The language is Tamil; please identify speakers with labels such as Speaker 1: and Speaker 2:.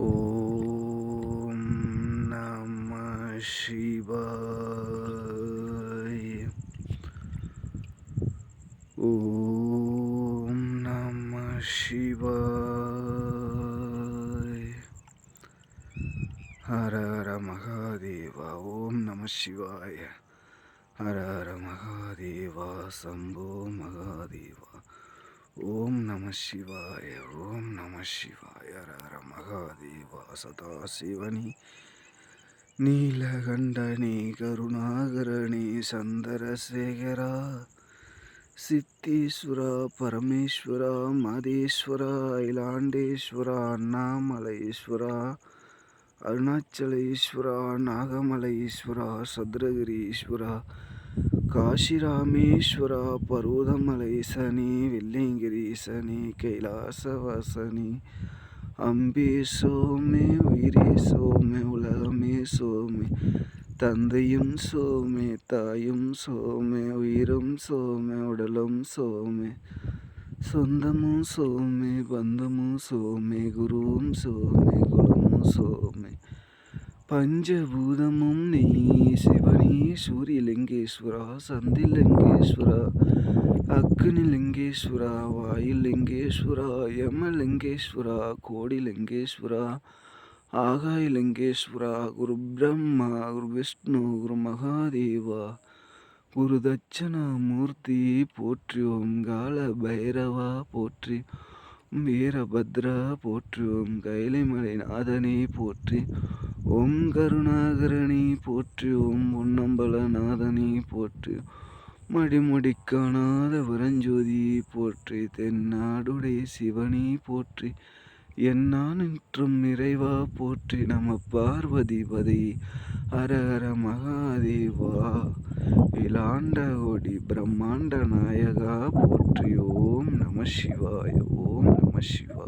Speaker 1: ஓம் நம சிவாய ஓம் நம சிவாய ஹர ஹர மகாதேவா ஓம் நம சிவாய ஹர ஹர மகாதேவா சம்போ மகாதேவா ஓம் நம சிவாய ஓம் நம சிவாய ஹர மகாதேவா சதாசிவனி நீலகண்டனி கருணாகரணி சந்திரசேகரா சித்தீஸ்வரா பரமேஸ்வரா மதேஸ்வரா இலாண்டேஸ்வரா அண்ணாமலைஸ்வரா அருணாச்சலேஸ்வரா நாகமலைஸ்வரா சதுரகிரீஸ்வரா காஷி ராமேஸ்வரா பருவதமலை சனி வெள்ளிங்கிரி சனி கைலாசவாசனி. அம்பே சோமே உயிரே சோமே உலகமே சோமே தந்தையும் சோமே தாயும் சோமே உயிரும் சோமே உடலும் சோமே சொந்தமும் சோமே பந்தமும் சோமே குருவும் சோமே குலமும் சோமே. பஞ்சபூதமும் நீ சிவனி சூரியலிங்கேஸ்வரா சந்திலிங்கேஸ்வரா லிங்கேஸ்வரா கோடி லிங்கேஸ்வரா ஆகாய லிங்கேஸ்வரா குரு பிரம்மா குரு விஷ்ணு குரு மகாதேவா குரு தட்சணாமூர்த்தி போற்றி ஓம் கால பைரவா போற்றி வீரபத்ரா போற்றி ஓம் கைலைமலை நாதனே போற்றி ஓம் கருணாகரணி போற்றி ஓம் பொன்னம்பலநாதனி போற்றி. மடிமுடி காணாத வரஞ்சோதி போற்றி தென்னாடுடைய சிவனி போற்றி. என்னானின்றும் நிறைவா போற்றி நம பார்வதி பதி ஹரஹர மகாதேவா. இலாண்ட கோடி பிரம்மாண்ட நாயகா போற்றி ஓம் நம சிவாய ஓம் நம சிவா.